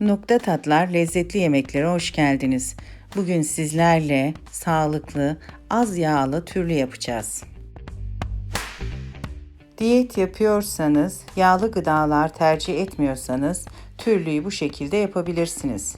Nokta Tatlar lezzetli yemeklere hoş geldiniz. Bugün sizlerle sağlıklı, az yağlı türlü yapacağız. Diyet yapıyorsanız, yağlı gıdalar tercih etmiyorsanız türlüyü bu şekilde yapabilirsiniz.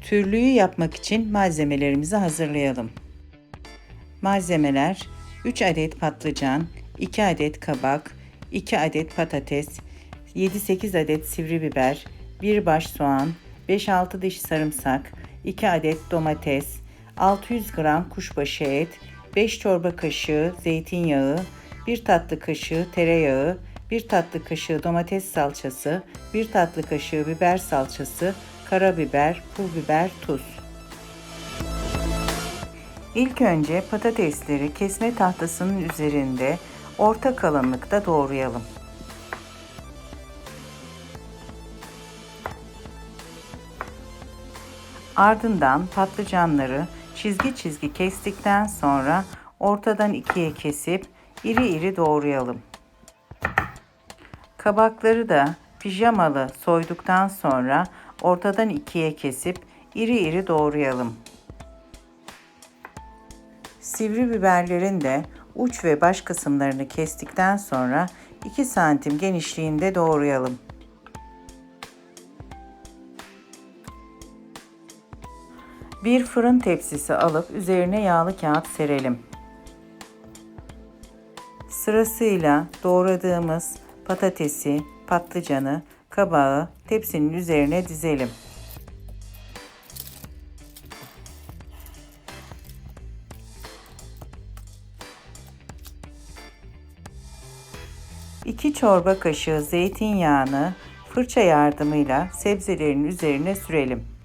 Türlüyü yapmak için malzemelerimizi hazırlayalım. Malzemeler 3 adet patlıcan, 2 adet kabak, 2 adet patates, 7-8 adet sivri biber, 1 baş soğan, 5-6 diş sarımsak, 2 adet domates, 600 gram kuşbaşı et, 5 çorba kaşığı zeytinyağı, 1 tatlı kaşığı tereyağı, 1 tatlı kaşığı domates salçası, 1 tatlı kaşığı biber salçası, karabiber, pul biber, tuz. İlk önce patatesleri kesme tahtasının üzerinde orta kalınlıkta doğrayalım. Ardından patlıcanları çizgi çizgi kestikten sonra ortadan ikiye kesip iri iri doğrayalım. Kabakları da pijamalı soyduktan sonra ortadan ikiye kesip iri iri doğrayalım. Sivri biberlerin de uç ve baş kısımlarını kestikten sonra 2 santim genişliğinde doğrayalım. Bir fırın tepsisi alıp üzerine yağlı kağıt serelim. Sırasıyla doğradığımız patatesi, patlıcanı, kabağı tepsinin üzerine dizelim. İki çorba kaşığı zeytinyağını fırça yardımıyla sebzelerin üzerine sürelim.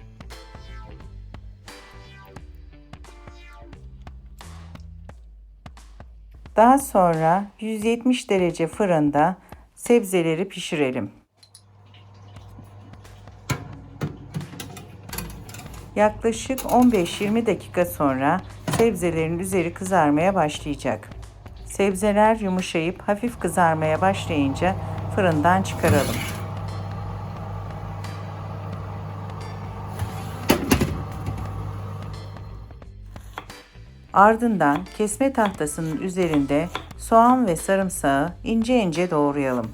Daha sonra 170 derece fırında sebzeleri pişirelim. Yaklaşık 15-20 dakika sonra sebzelerin üzeri kızarmaya başlayacak. Sebzeler yumuşayıp hafif kızarmaya başlayınca fırından çıkaralım. Ardından kesme tahtasının üzerinde soğan ve sarımsağı ince ince doğrayalım.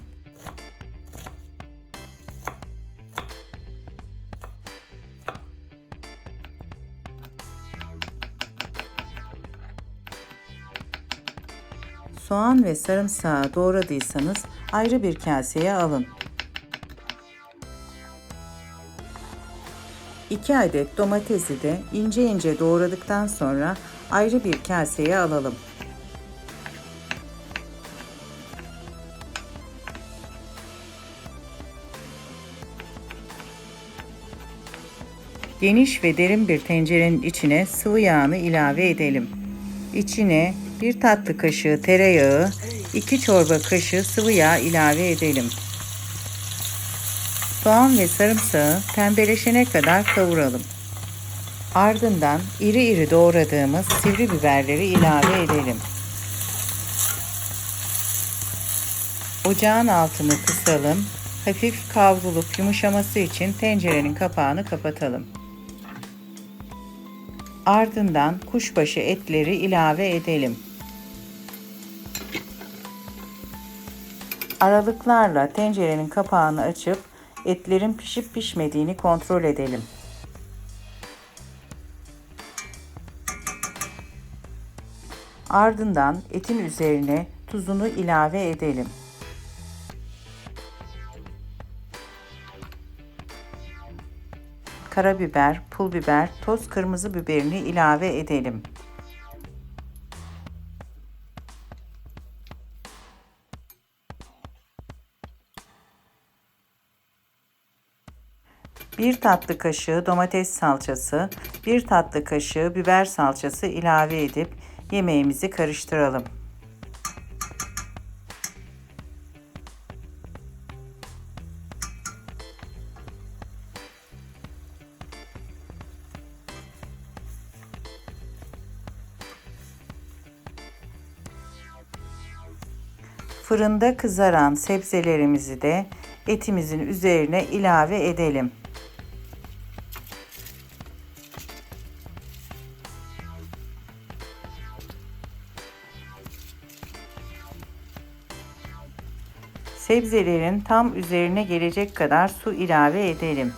Soğan ve sarımsağı doğradıysanız ayrı bir kaseye alın. 2 adet domatesi de ince ince doğradıktan sonra ayrı bir kaseye alalım. Geniş ve derin bir tencerenin içine sıvı yağını ilave edelim. İçine bir tatlı kaşığı tereyağı, 2 çorba kaşığı sıvı yağ ilave edelim. Soğan ve sarımsağı pembeleşene kadar kavuralım. Ardından iri iri doğradığımız sivri biberleri ilave edelim. Ocağın altını kısalım. Hafif kavrulup yumuşaması için tencerenin kapağını kapatalım. Ardından kuşbaşı etleri ilave edelim. Aralıklarla tencerenin kapağını açıp etlerin pişip pişmediğini kontrol edelim. Ardından etin üzerine tuzunu ilave edelim. Karabiber, pul biber, toz kırmızı biberini ilave edelim. Bir tatlı kaşığı domates salçası, bir tatlı kaşığı biber salçası ilave edip yemeğimizi karıştıralım. Fırında kızaran sebzelerimizi de etimizin üzerine ilave edelim. Sebzelerin tam üzerine gelecek kadar su ilave edelim.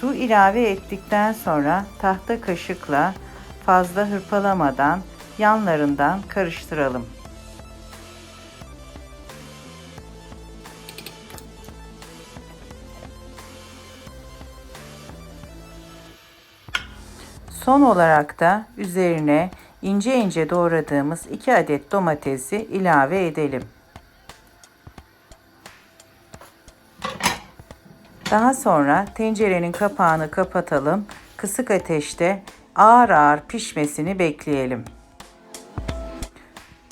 Su ilave ettikten sonra tahta kaşıkla fazla hırpalamadan yanlarından karıştıralım. Son olarak da üzerine ince ince doğradığımız 2 adet domatesi ilave edelim. Daha sonra tencerenin kapağını kapatalım. Kısık ateşte ağır ağır pişmesini bekleyelim.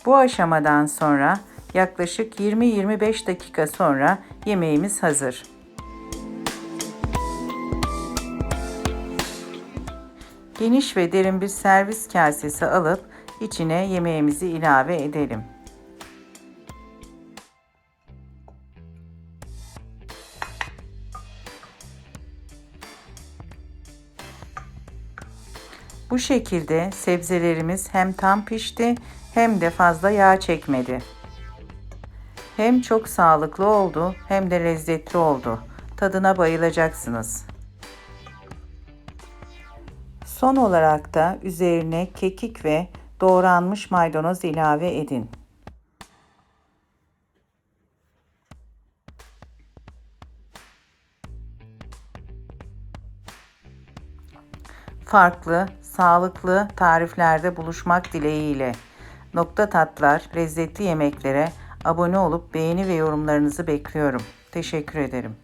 Bu aşamadan sonra yaklaşık 20-25 dakika sonra yemeğimiz hazır. Geniş ve derin bir servis kasesi alıp içine yemeğimizi ilave edelim. Bu şekilde sebzelerimiz hem tam pişti hem de fazla yağ çekmedi. Hem çok sağlıklı oldu hem de lezzetli oldu. Tadına bayılacaksınız. Son olarak da üzerine kekik ve doğranmış maydanoz ilave edin. Farklı, sağlıklı tariflerde buluşmak dileğiyle. Nokta Tatlar lezzetli yemeklere abone olup beğeni ve yorumlarınızı bekliyorum. Teşekkür ederim.